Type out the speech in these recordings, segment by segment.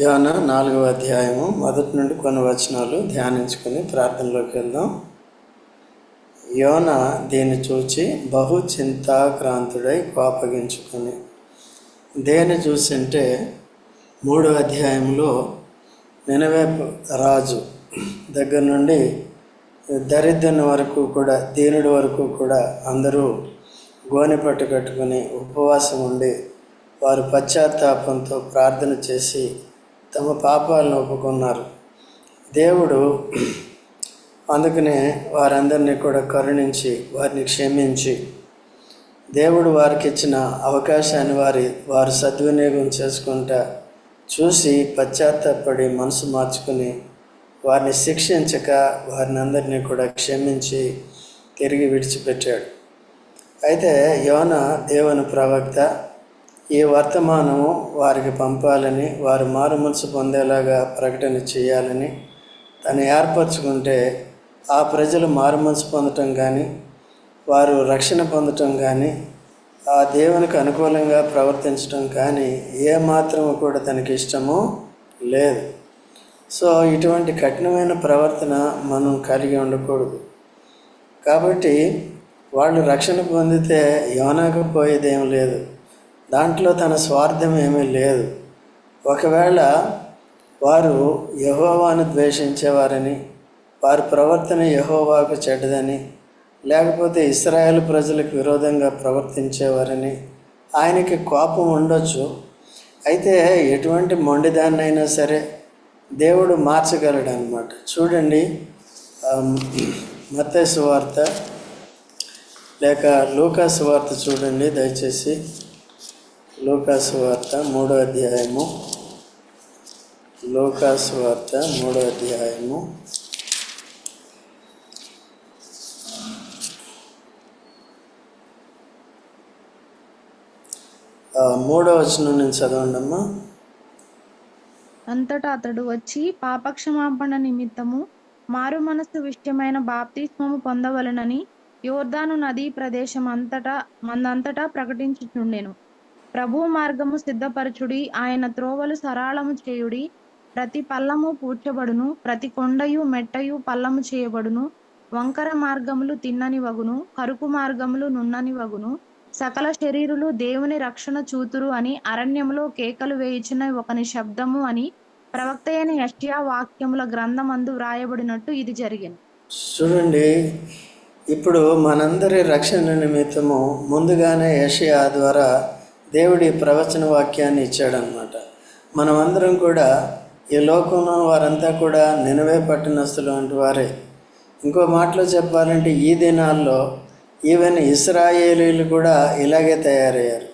యోన నాలుగవ అధ్యాయము మొదటి నుండి కొన్ని వచనాలు ధ్యానించుకుని ప్రార్థనలోకి వెళ్దాం. యోన దీన్ని చూచి బహు చింతాక్రాంతుడై కోపగించుకొని దేని చూసింటే మూడో అధ్యాయంలో నినవే రాజు దగ్గర నుండి దరిద్రుని వరకు కూడా దీనుడి వరకు కూడా అందరూ గోనెపట్టు కట్టుకుని ఉపవాసం ఉండి వారు పశ్చాత్తాపంతో ప్రార్థన చేసి తమ పాపాలను ఒప్పుకున్నారు. దేవుడు అందుకనే వారందరినీ కూడా కరుణించి వారిని క్షమించి దేవుడు వారికి ఇచ్చిన అవకాశాన్ని వారి వారు సద్వినియోగం చేసుకుంటా చూసి పశ్చాత్తాపడి మనసు మార్చుకుని వారిని శిక్షించక వారిని అందరినీ కూడా క్షమించి తిరిగి విడిచిపెట్టాడు. అయితే యోన దేవుని ప్రవక్త ఈ వర్తమానము వారికి పంపాలని వారు మారుమనసు పొందేలాగా ప్రకటన చేయాలని తను ఏర్పరచుకుంటే ఆ ప్రజలు మారుమనసు పొందటం కానీ వారు రక్షణ పొందటం కానీ ఆ దేవునికి అనుకూలంగా ప్రవర్తించడం కానీ ఏమాత్రం కూడా తనకి ఇష్టమో లేదు. సో ఇటువంటి కఠినమైన ప్రవర్తన మనం కలిగి ఉండకూడదు. కాబట్టి వాళ్ళు రక్షణ పొందితే యోనాకు పోయేదేం లేదు. దాంట్లో తన స్వార్థం ఏమీ లేదు. ఒకవేళ వారు యహోవాను ద్వేషించేవారని వారి ప్రవర్తన యహోవాకు చెడ్డదని లేకపోతే ఇస్రాయేల్ ప్రజలకు విరోధంగా ప్రవర్తించేవారని ఆయనకి కోపం ఉండొచ్చు. అయితే ఎటువంటి మొండిదాన్నైనా సరే దేవుడు మార్చగలడు అనమాట చూడండి మత్తైసు వార్త లేక లూకాసు వార్త చూడండి దయచేసి. లూకాసు వార్త మూడో అధ్యాయము. లూకాసు వార్త మూడో అధ్యాయము. మూడో వచనం నేను చదవండమ్మా. అంతటా అతడు వచ్చి పాపక్షమాపణ నిమిత్తము మారు మనస్సు విషయమైన బాప్తిస్మము పొందవలెనని యోర్దాను నదీ ప్రదేశం అంతటా మందంతటా ప్రకటించుచుండెను. ప్రభు మార్గము సిద్ధపరచుడి ఆయన త్రోవలు సరాళము చేయుడి. ప్రతి పల్లము పూడ్చబడును ప్రతి కొండయు మెట్టయు పల్లము చేయబడును. వంకర మార్గములు తిన్నని వగును కరుకు మార్గములు నున్నని వగును. సకల శరీరులు దేవుని రక్షణ చూతురు అని అరణ్యములో కేకలు వేయించిన ఒకని శబ్దము అని ప్రవక్త అయిన యష్యా వాక్యముల గ్రంథమందు వ్రాయబడినట్టు ఇది జరిగింది చూడండి ఇప్పుడు మనందరి రక్షణ నిమిత్తము ముందుగానే యషయా ద్వారా దేవుడి ప్రవచన వాక్యాన్ని ఇచ్చాడనమాట మనమందరం కూడా ఈ లోకంలో వారంతా కూడా నినవే పట్టణస్తులు వంటి వారే. ఇంకో మాటలో చెప్పాలంటే ఈ దినాల్లో ఈవెన్ ఇస్రాయేలీలు కూడా ఇలాగే తయారయ్యారు.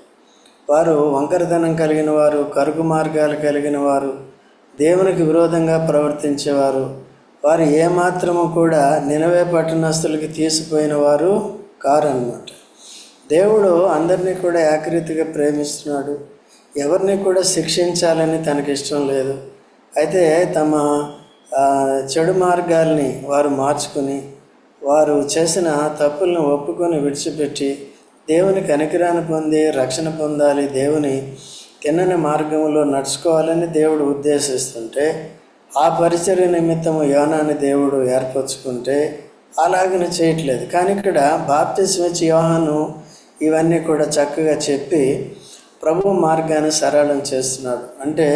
వారు వంకరతనం కలిగిన వారు కరుకు మార్గాలు కలిగిన వారు దేవునికి విరోధంగా ప్రవర్తించేవారు వారు ఏమాత్రము కూడా నినవే పట్టణస్తులకి తీసిపోయిన వారు కారన్నమాట. దేవుడు అందరినీ కూడా ఏకరీతిగా ప్రేమిస్తున్నాడు. ఎవరిని కూడా శిక్షించాలని తనకి ఇష్టం లేదు. అయితే తమ చెడు మార్గాల్ని వారు మార్చుకుని వారు చేసిన తప్పులను ఒప్పుకొని విడిచిపెట్టి దేవుని కనికిరాన్ని పొంది రక్షణ పొందాలి దేవుని తిన్నని మార్గంలో నడుచుకోవాలని దేవుడు ఉద్దేశిస్తుంటే ఆ పరిచర్య నిమిత్తము యోనాన్ని దేవుడు ఏర్పరచుకుంటే అలాగనే చేయట్లేదు. కానీ ఇక్కడ బాప్తిస్మ యోహాను ఇవన్నీ కూడా చక్కగా చెప్పి ప్రభు మార్గాన్ని సరళం చేస్తున్నాడు. అంటే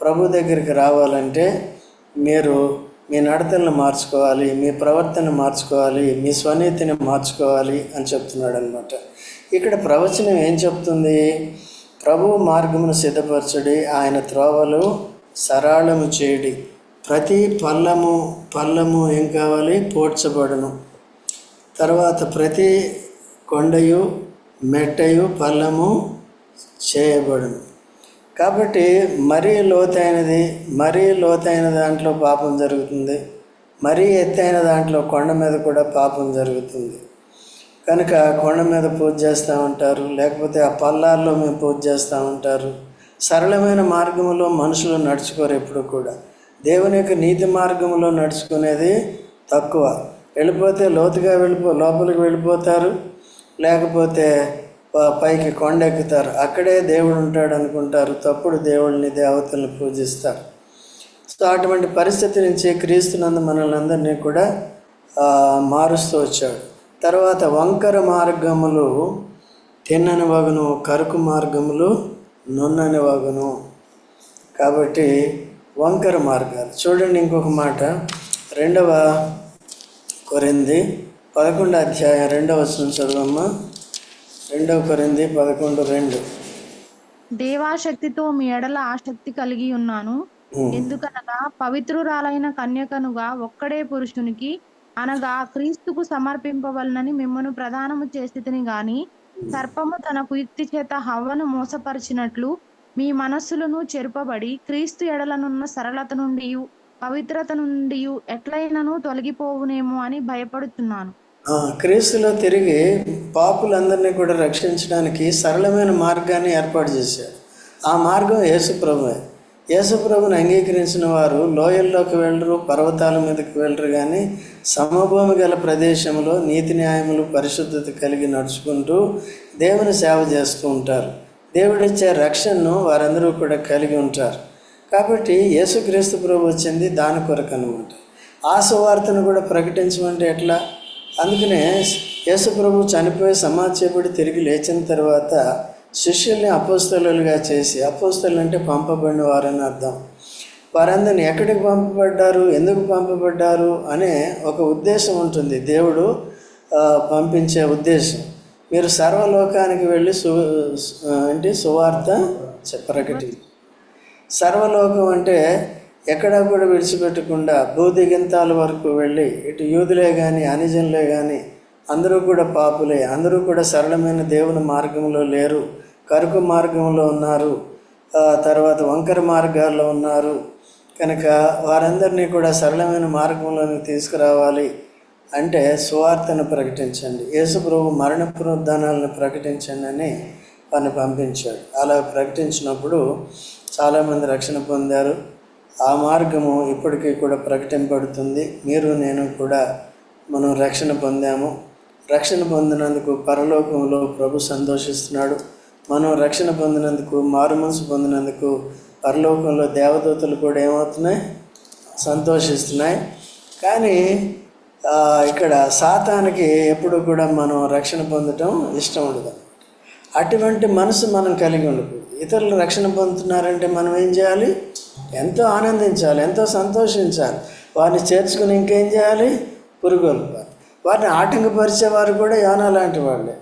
ప్రభు దగ్గరికి రావాలంటే మీరు మీ నడతలను మార్చుకోవాలి మీ ప్రవర్తన మార్చుకోవాలి మీ స్వనీతిని మార్చుకోవాలి అని చెప్తున్నాడు అనమాట ఇక్కడ ప్రవచనం ఏం చెప్తుంది? ప్రభు మార్గమును సిద్ధపరచడి ఆయన త్రోవలు సరళము చేయడి. ప్రతి పల్లము పల్లము ఏం కావాలి? పోడ్చబడును. తర్వాత ప్రతి కొండయు మెట్టయు పల్లము చేయబడును. కాబట్టి మరీ లోతైనది మరీ లోతైన దాంట్లో పాపం జరుగుతుంది మరీ ఎత్తైన దాంట్లో కొండ మీద కూడా పాపం జరుగుతుంది. కనుక కొండ మీద పూజ చేస్తూ ఉంటారు లేకపోతే ఆ పల్లాల్లో మేము పూజ చేస్తూ ఉంటారు. సరళమైన మార్గంలో మనుషులు నడుచుకోరు ఎప్పుడు కూడా. దేవుని యొక్క నీతి మార్గంలో నడుచుకునేది తక్కువ. వెళ్ళిపోతే లోతుగా వెళ్ళిపో లోపలికి వెళ్ళిపోతారు లేకపోతే పైకి కొండెక్కుతారు. అక్కడే దేవుడు ఉంటాడు అనుకుంటారు. తప్పుడు దేవుడిని దేవతలను పూజిస్తారు. సో అటువంటి పరిస్థితి నుంచి క్రీస్తునందు మనల్ని అందరినీ కూడా మారుస్తూ వచ్చాడు. తర్వాత వంకర మార్గములు తిన్నని వగును కరుకు మార్గములు నున్నని వగును. కాబట్టి వంకర మార్గాలు. చూడండి ఇంకొక మాట. రెండవ కొరింది పదకొండు అధ్యాయం రెండవ వచనం చదవమ్మా. రెండవ కొరింది పదకొండు రెండు. దేవాశక్తితో మీ ఎడల ఆసక్తి కలిగి ఉన్నాను. ఎందుకనగా పవిత్రురాలైన కన్యకనుగా ఒక్కడే పురుషునికి అనగా క్రీస్తుకు సమర్పింపవలనని మిమ్మను ప్రదానము చేసితిని గాని సర్పము తన కుయుక్తి చేత హవ్వను మోసపరిచినట్లు మీ మనస్సులను చెరుపబడి క్రీస్తు ఎడలనున్న సరళత నుండి పవిత్రత నుండి ఎట్లయినను తొలగిపోవునేమో అని భయపడుతున్నాను క్రీస్తులో తిరిగి పాపులందరినీ కూడా రక్షించడానికి సరళమైన మార్గాన్ని ఏర్పాటు చేశారు. ఆ మార్గం యేసుప్రభువే యేసుప్రభుని అంగీకరించిన వారు లోయల్లోకి వెళ్ళరు పర్వతాల మీదకి వెళ్ళరు కానీ సమభూమి గల ప్రదేశంలో నీతి న్యాయములు పరిశుద్ధత కలిగి నడుచుకుంటూ దేవుని సేవ చేస్తూ ఉంటారు. దేవుడిచ్చే రక్షణను వారందరూ కూడా కలిగి ఉంటారు. కాబట్టి యేసుక్రీస్తు ప్రభు వచ్చింది దాని కొరకు అనమాట ఆ సువార్తను కూడా ప్రకటించమంటే ఎట్లా? అందుకనే యేసు ప్రభు చనిపోయి సమాధి చేయబడి తిరిగి లేచిన తర్వాత శిష్యుల్ని అపోస్తలుగా చేసి అపోస్తలు అంటే పంపబడిన వారని అర్థం. వారందరిని ఎక్కడికి పంపబడ్డారు? ఎందుకు పంపబడ్డారు? అనే ఒక ఉద్దేశం ఉంటుంది. దేవుడు పంపించే ఉద్దేశం. మీరు సర్వలోకానికి వెళ్ళి సు ఏంటి? సువార్త ప్రకటి సర్వలోకం అంటే ఎక్కడా కూడా విడిచిపెట్టకుండా భూదిగంతాల వరకు వెళ్ళి ఇటు యూదులే కానీ అనిజనులే కానీ అందరూ కూడా పాపులే అందరూ కూడా సరళమైన దేవుని మార్గంలో లేరు కరుకు మార్గంలో ఉన్నారు తర్వాత వంకర మార్గాల్లో ఉన్నారు. కనుక వారందరినీ కూడా సరళమైన మార్గంలోకి తీసుకురావాలి అంటే సువార్తను ప్రకటించండి. యేసుప్రభు మరణ పునరుద్ధానాలను ప్రకటించండి అని వారిని పంపించాడు. అలా ప్రకటించినప్పుడు చాలామంది రక్షణ పొందారు. ఆ మార్గము ఇప్పటికీ కూడా ప్రకటింపబడుతుంది. మీరు నేను కూడా మనం రక్షణ పొందాము. రక్షణ పొందినందుకు పరలోకంలో ప్రభు సంతోషిస్తున్నాడు. మనం రక్షణ పొందినందుకు మారు మనసు పొందినందుకు పరలోకంలో దేవదూతలు కూడా ఏమవుతున్నాయి? సంతోషిస్తున్నాయి. కానీ ఇక్కడ సాతానికి ఎప్పుడు కూడా మనం రక్షణ పొందటం ఇష్టం ఉండదు. అటువంటి మనసు మనం కలిగి ఉండకూడదు. ఇతరులు రక్షణ పొందుతున్నారంటే మనం ఏం చేయాలి? ఎంతో ఆనందించాలి ఎంతో సంతోషించాలి. వారిని చేర్చుకుని ఇంకేం చేయాలి? పురుగొల్పాలి. వారిని ఆటంకపరిచేవారు కూడా యోనా లాంటి వాళ్ళే.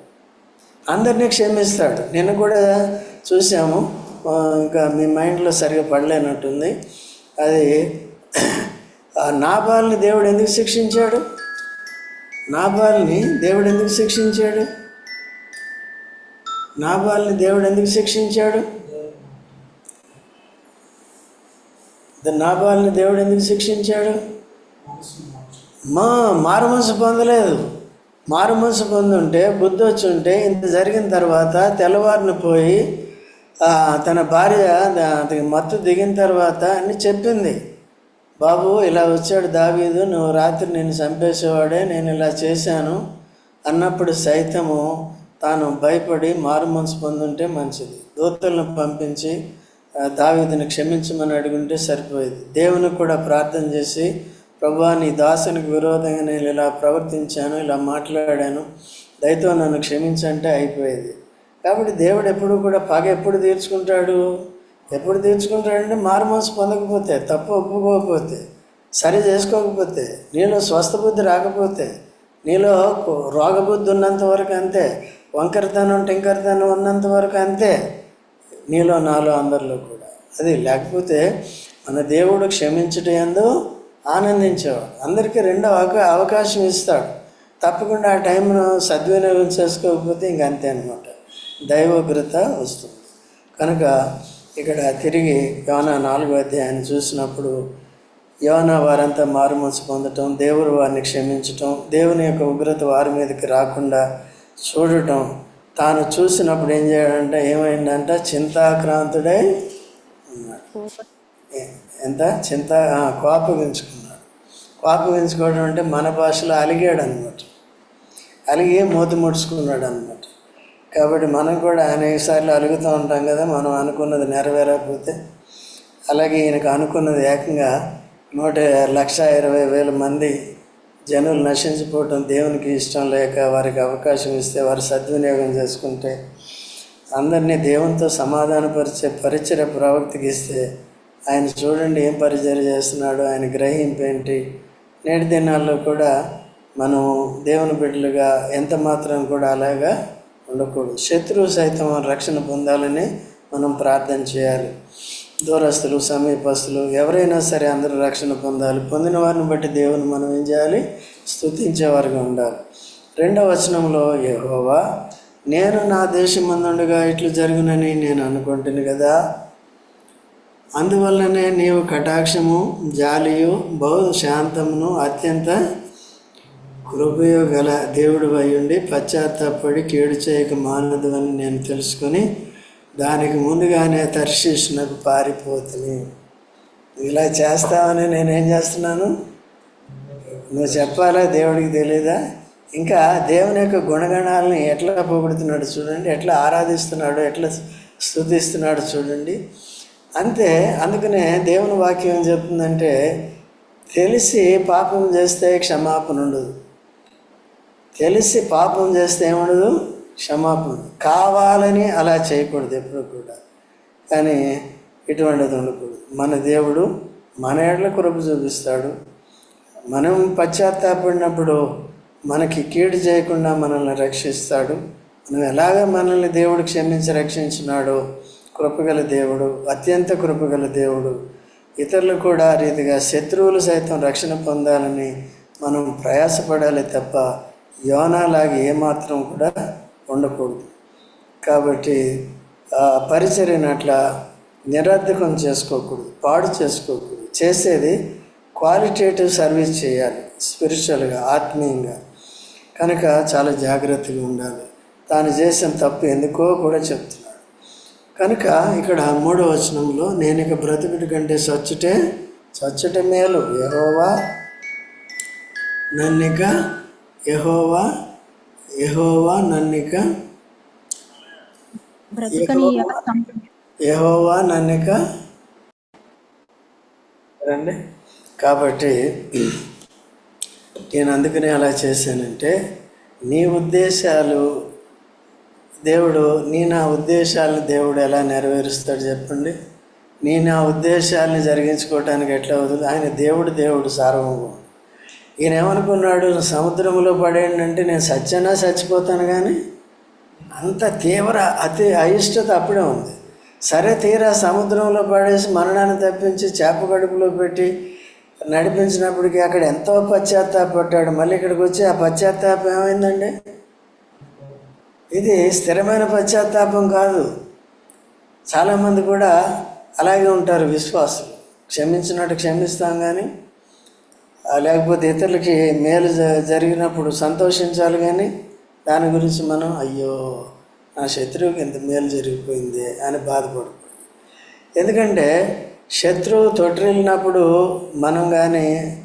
అందరినీ క్షమిస్తాడు. నిన్ను కూడా చూసాము ఇంకా మీ మైండ్లో సరిగా పడలేనట్టుంది. అది నాబాల్ని దేవుడు ఎందుకు శిక్షించాడు? నాబాల్ని దేవుడు ఎందుకు శిక్షించాడు? నాబాల్ని దేవుడు ఎందుకు శిక్షించాడు? నాబాల్ని దేవుడు ఎందుకు శిక్షించాడు? మా మారు మనసు పొందలేదు. మారు మనసు పొందుంటే బుద్ధి వచ్చి ఉంటే ఇంత జరిగిన తర్వాత తెల్లవారిని పోయి తన భార్య అతనికి మత్తు దిగిన తర్వాత అని చెప్పింది. బాబు ఇలా వచ్చాడు దావీదు నువ్వు రాత్రి నేను చంపేసేవాడే నేను ఇలా చేశాను అన్నప్పుడు సైతము తాను భయపడి మారు మనసు పొందుంటే మంచిది. దూతలను పంపించి ఆ, దావీదుని క్షమించమని అడుగుంటే సరిపోయేది. దేవుని కూడా ప్రార్థన చేసి ప్రభా నీ దాసునికి విరోధంగా నేను ఇలా ప్రవర్తించాను ఇలా మాట్లాడాను. దయతో నన్ను క్షమించంటే అయిపోయేది. కాబట్టి దేవుడు ఎప్పుడు కూడా పగ ఎప్పుడు తీర్చుకుంటాడు? ఎప్పుడు తీర్చుకుంటాడంటే మారుమనసు పొందకపోతే తప్పు ఒప్పుకోకపోతే సరి చేసుకోకపోతే నీలో స్వస్థ బుద్ధి రాకపోతే నీలో రోగబుద్ధి ఉన్నంత వరకు అంతే. వంకరతనం టింకరతనం ఉన్నంత వరకు అంతే. నీలో నాలో అందరిలో కూడా. అది లేకపోతే మన దేవుడు క్షమించటం ఎందు ఆనందించేవాడు. అందరికీ రెండో అవకా అవకాశం ఇస్తాడు. తప్పకుండా ఆ టైంను సద్వినియోగం చేసుకోకపోతే ఇంక అంతే అనమాట దైవోగ్రత వస్తుంది. కనుక ఇక్కడ తిరిగి యోన నాలుగో అధ్యాయాన్ని చూసినప్పుడు యోన వారంతా మారుమనసు పొందటం దేవుడు వారిని క్షమించటం దేవుని యొక్క ఉగ్రత వారి మీదకి రాకుండా చూడటం. తాను చూసినప్పుడు ఏం చేయడంటే ఏమైందంటే? చింతాక్రాంతుడై ఉన్నాడు. ఎంత? చింత కోపగించుకున్నాడు కోపగించుకోవడం అంటే మన భాషలో అలిగాడు అనమాట అలిగి మూత ముడుచుకున్నాడు అనమాట కాబట్టి మనం కూడా అనేక సార్లు అలుగుతూ ఉంటాం కదా మనం అనుకున్నది నెరవేరకపోతే. అలాగే ఈయనకు అనుకున్నది ఏకంగా నూట లక్ష ఇరవై వేల మంది జనులు నశించిపోవటం దేవునికి ఇష్టం లేక వారికి అవకాశం ఇస్తే వారు సద్వినియోగం చేసుకుంటే అందరినీ దేవునితో సమాధానపరిచే పరిచయ ప్రవక్తికి ఇస్తే ఆయన చూడండి ఏం పరిచయం చేస్తున్నాడు ఆయన గ్రహింపేంటి నేటి దినాల్లో కూడా మనం దేవుని బిడ్డలుగా ఎంత మాత్రం కూడా అలాగా ఉండకూడదు. శత్రువు సైతం రక్షణ పొందాలని మనం ప్రార్థన చేయాలి. దూరస్తులు సమీపస్తులు ఎవరైనా సరే అందరూ రక్షణ పొందాలి. పొందిన వారిని బట్టి దేవుని మనం ఏం చేయాలి? స్తుతించేవారుగా ఉండాలి. రెండవ వచనంలో యహోవా నేను నా దేశమందుండగా ఇట్లు జరుగునని నేను అనుకుంటుని కదా. అందువల్లనే నీవు కటాక్షము జాలియు బహు శాంతమును అత్యంత కృపయో గల దేవుడు అయ్యుండి పశ్చాత్తాపడి కీడు చేయక మానదు అని నేను తెలుసుకొని దానికి ముందుగానే తర్శీష్నకు పారిపోతుంది ఇలా చేస్తామని నేనేం చేస్తున్నాను? నువ్వు చెప్పాలా? దేవుడికి తెలియదా ఇంకా దేవుని యొక్క గుణగణాలను ఎట్లా పొగుడుతున్నాడు చూడండి ఎట్లా ఆరాధిస్తున్నాడు ఎట్లా స్థుతిస్తున్నాడు చూడండి. అంతే అందుకనే దేవుని వాక్యం ఏం చెప్తుందంటే తెలిసి పాపం చేస్తే క్షమాపణ ఉండదు. తెలిసి పాపం చేస్తే ఏముండదు? క్షమాపణ. కావాలని అలా చేయకూడదు ఎప్పుడు కూడా. కానీ ఇటువంటిది ఉండకూడదు. మన దేవుడు మన ఏళ్ళ కృప చూపిస్తాడు. మనం పశ్చాత్తాపడినప్పుడు మనకి కీడు చేయకుండా మనల్ని రక్షిస్తాడు. మనం ఎలాగ మనల్ని దేవుడు క్షమించి రక్షించినాడో కృపగల దేవుడు అత్యంత కృపగల దేవుడు ఇతరులు కూడా ఆ రీతిగా శత్రువులు సైతం రక్షణ పొందాలని మనం ప్రయాసపడాలి తప్ప యోనాలాగి ఏమాత్రం కూడా ఉండకూడదు. కాబట్టి ఆ పరిచర్యను అట్లా నిరర్ధకం చేసుకోకూడదు పాడు చేసుకోకూడదు. చేసేది క్వాలిటేటివ్ సర్వీస్ చేయాలి స్పిరిచువల్గా ఆత్మీయంగా. కనుక చాలా జాగ్రత్తగా ఉండాలి. తాను చేసిన తప్పు ఎందుకో కూడా చెప్తున్నాడు. కనుక ఇక్కడ మూడో వచనంలో నేను ఇక బ్రతుకుడి కంటే స్వచ్ఛటే స్వచ్ఛట మేలు యహోవా. నన్నిక యహోవా యహోవా నన్నిక యహోవా నన్నిక రండి. కాబట్టి నేను అందుకనే అలా చేశానంటే నీ ఉద్దేశాలు దేవుడు నీ నా ఉద్దేశాలను దేవుడు ఎలా నెరవేరుస్తాడు చెప్పండి? నీ నా ఉద్దేశాలని జరిగించుకోవటానికి ఎట్లా అవుతుంది? ఆయన దేవుడు దేవుడు సార్వభౌముడు. ఈయన ఏమనుకున్నాడు సముద్రంలో పడేయండి అంటే నేను సత్యనా చచ్చిపోతాను కానీ అంత తీవ్ర అతి అయిష్టత అప్పుడే ఉంది. సరే తీరా సముద్రంలో పడేసి మరణాన్ని తప్పించి చేప గడుపులో పెట్టి నడిపించినప్పటికీ అక్కడ ఎంతో పశ్చాత్తాపడ్డాడు మళ్ళీ ఇక్కడికి వచ్చి ఆ పశ్చాత్తాపం ఏమైందండి? ఇది స్థిరమైన పశ్చాత్తాపం కాదు. చాలామంది కూడా అలాగే ఉంటారు విశ్వాసులు. క్షమించినట్టు క్షమిస్తాం కానీ లేకపోతే ఇతరులకి మేలు జ- జరిగినప్పుడు సంతోషించాలి కానీ దాని గురించి మనం అయ్యో నా శత్రువుకి ఇంత మేలు జరిగిపోయింది అని బాధపడు ఎందుకంటే శత్రువు తొట్టిల్లినప్పుడు మనం కానీ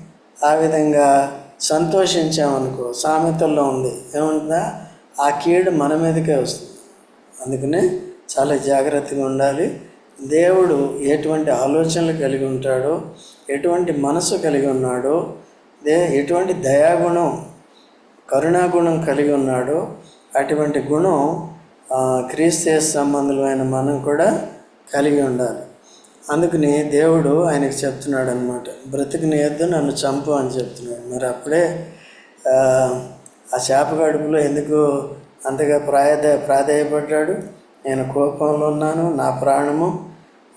ఆ విధంగా సంతోషించామనుకో సామెతల్లో ఉంది. ఏముంటుందా? ఆ కీడు మన మీదకే వస్తుంది. అందుకనే చాలా జాగ్రత్తగా ఉండాలి. దేవుడు ఎటువంటి ఆలోచనలు కలిగి ఉంటాడో ఎటువంటి మనసు కలిగి ఉన్నాడో దే ఎటువంటి దయాగుణం కరుణాగుణం కలిగి ఉన్నాడో అటువంటి గుణం ఆ, క్రీస్తు సంబంధులమైన మనం కూడా కలిగి ఉండాలి. అందుకని దేవుడు ఆయనకు చెప్తున్నాడు అనమాట బ్రతికినేయద్దు నన్ను చంపు అని చెప్తున్నాడు. మరి అప్పుడే ఆ, చేప గడుపులో ఎందుకు అంతగా ప్రాయద ప్రాధేయపడ్డాడు? నేను కోపంలో ఉన్నాను నా ప్రాణము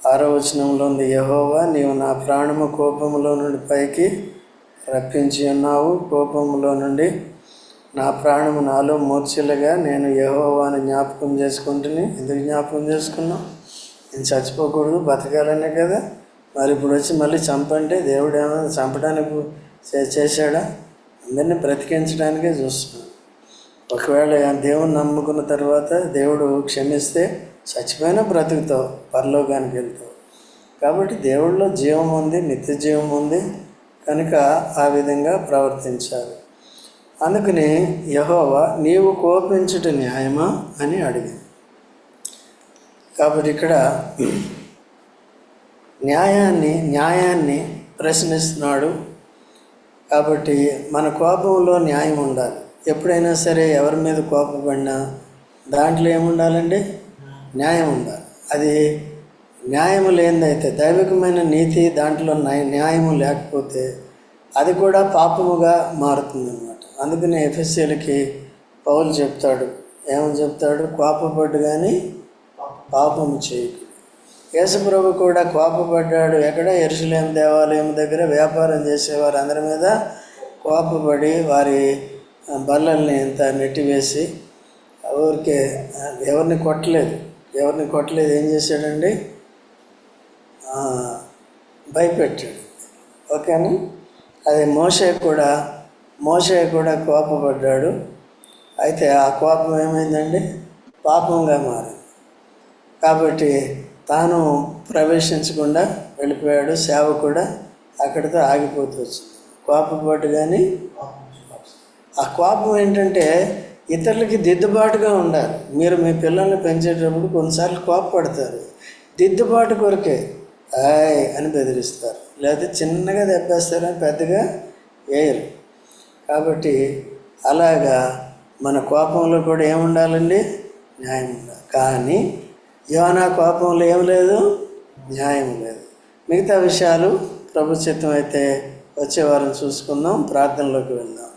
ఆరో వచనంలో ఉంది యహోవా నీవు నా ప్రాణము కోపములో నుండి పైకి రప్పించి ఉన్నావు. కోపములో నుండి నా ప్రాణము నాలో మూర్ఛలుగా నేను యహోవాని జ్ఞాపకం చేసుకుంటుని ఎందుకు జ్ఞాపకం చేసుకున్నావు? నేను చచ్చిపోకూడదు బతకాలనే కదా. మరి ఇప్పుడు వచ్చి మళ్ళీ చంపంటే దేవుడు ఏమైనా చంపడానికి చేశాడా? అందరినీ బ్రతికించడానికే చూస్తున్నాడు ఒకవేళ ఆ దేవుని నమ్ముకున్న తర్వాత దేవుడు క్షమిస్తే చచ్చిపోయినా బ్రతుకుతావు పరలోకానికి వెళ్తావు. కాబట్టి దేవుళ్ళలో జీవం ఉంది నిత్య జీవం ఉంది కనుక ఆ విధంగా ప్రవర్తించాలి. అందుకని యహోవా నీవు కోపించుట న్యాయమా అని అడిగింది. కాబట్టి ఇక్కడ న్యాయాన్ని న్యాయాన్ని ప్రశ్నిస్తున్నాడు. కాబట్టి మన కోపంలో న్యాయం ఉండాలి. ఎప్పుడైనా సరే ఎవరి మీద కోపపడినా దాంట్లో ఏముండాలండి? న్యాయం ఉండాలి అది న్యాయము లేనిదైతే దైవికమైన నీతి దాంట్లో న్యాయ- న్యాయము లేకపోతే అది కూడా పాపముగా మారుతుందన్నమాట. అందుకనే ఎఫ్ఎస్సీలకి పౌలు చెప్తాడు. ఏమని చెప్తాడు? కోపపడ్డు కానీ పాపము చేయకు. యేసుప్రభు కూడా కోపపడ్డాడు. ఎక్కడ? ఎరుసలేం దేవాలయం దగ్గర వ్యాపారం చేసేవారు అందరి మీద కోపపడి వారి బల్లల్ని ఇంత నెట్టివేసి ఊరికే ఎవరిని కొట్టలేదు. ఎవరిని కొట్టలేదు ఏం చేశాడండి? భయపెట్టాడు. ఓకేనా? అది మోసే కూడా మోసే కూడా కోపపడ్డాడు. అయితే ఆ కోపం ఏమైందండి? పాపంగా మారింది. కాబట్టి తాను ప్రవేశించకుండా వెళ్ళిపోయాడు సేవ కూడా అక్కడితో ఆగిపోతూ వచ్చింది. కోపపడ్డు కానీ ఆ కోపం ఏంటంటే ఇతరులకి దిద్దుబాటుగా ఉండాలి. మీరు మీ పిల్లల్ని పెంచేటప్పుడు కొన్నిసార్లు కోపపడతారు. దిద్దుబాటు కొరకే ఆయ్ అని బెదిరిస్తారు. లేదా చిన్నగా దెబ్బేస్తారని పెద్దగా వేయరు. కాబట్టి అలాగా మన కోపంలో కూడా ఏముండాలండి న్యాయం ఉండాలి. కానీ యోనా కోపంలో ఏం లేదు? న్యాయం లేదు. మిగతా విషయాలు ప్రభుత్వం అయితే వచ్చే వారం చూసుకుందాం. ప్రార్థనలోకి వెళ్దాం.